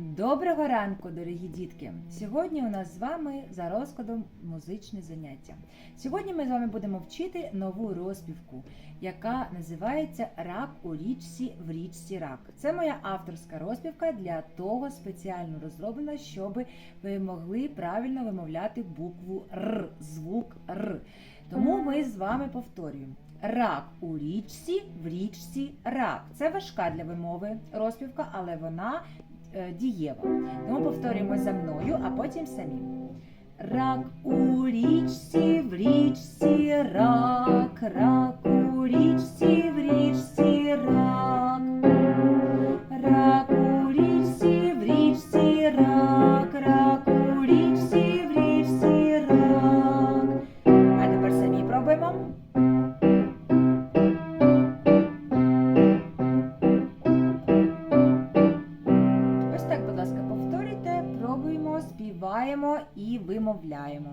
Доброго ранку, дорогі дітки! Сьогодні у нас з вами за розкладом музичне заняття. Сьогодні ми з вами будемо вчити нову розпівку, яка називається Рак у річці в річці рак. Це моя авторська розпівка для того спеціально розроблена, щоб ви могли правильно вимовляти букву Р, звук Р. Тому ми з вами повторюємо. Рак у річці, в річці рак. Це важка для вимови розпівка, але вона дієва. Тому повторюємо за мною, а потім самі. Рак у річці, в річці рак, рак у річці, пробуємо, співаємо і вимовляємо.